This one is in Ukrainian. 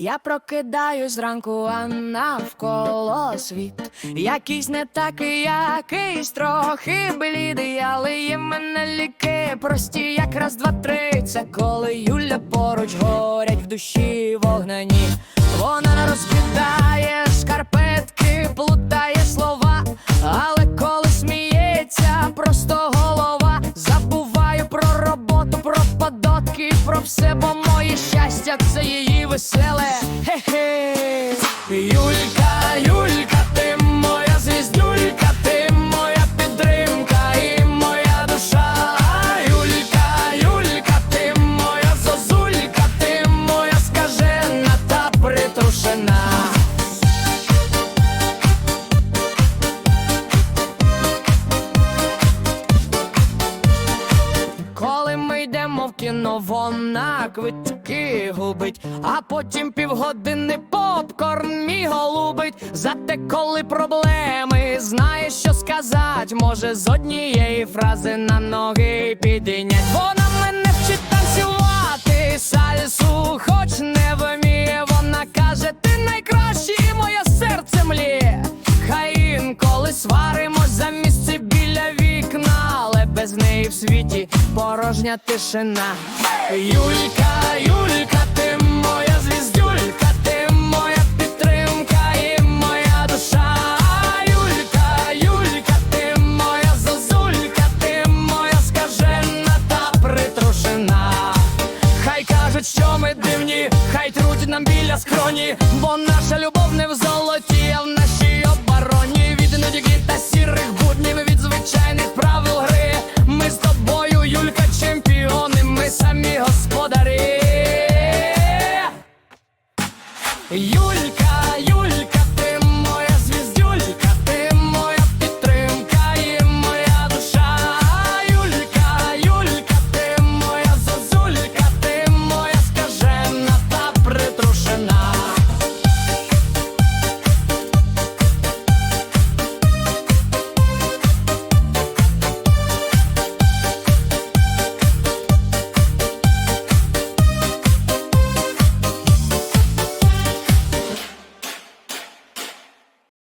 Я прокидаюсь зранку, а навколо світ. Якийсь не такий, якийсь трохи блідий, але є мене ліки прості, як раз, два, три. Це коли Юля поруч горять в душі вогнені. Вона розкидає шкарпетки, плутає слова, але коли сміється, просто голова. Забуваю про роботу, про податки, про все, моє це її веселе. Хе-хе. Юлька, Юлька, кіно, вона квитки губить, а потім півгодини попкорн мій голубить. Зате коли проблеми, знає, що сказать, може з однієї фрази на ноги підійнять. Вона без неї в світі порожня тишина. Юлька, Юлька, ти моя звіздюлька, ти моя підтримка і моя душа. Юлька, Юлька, ти моя зозулька, ти моя скажена та притрушена. Хай кажуть, що ми дивні, хай труть нам біля скроні, бо наша любов не в золоті, а в нашій обороні. Від нудьги та Юлька.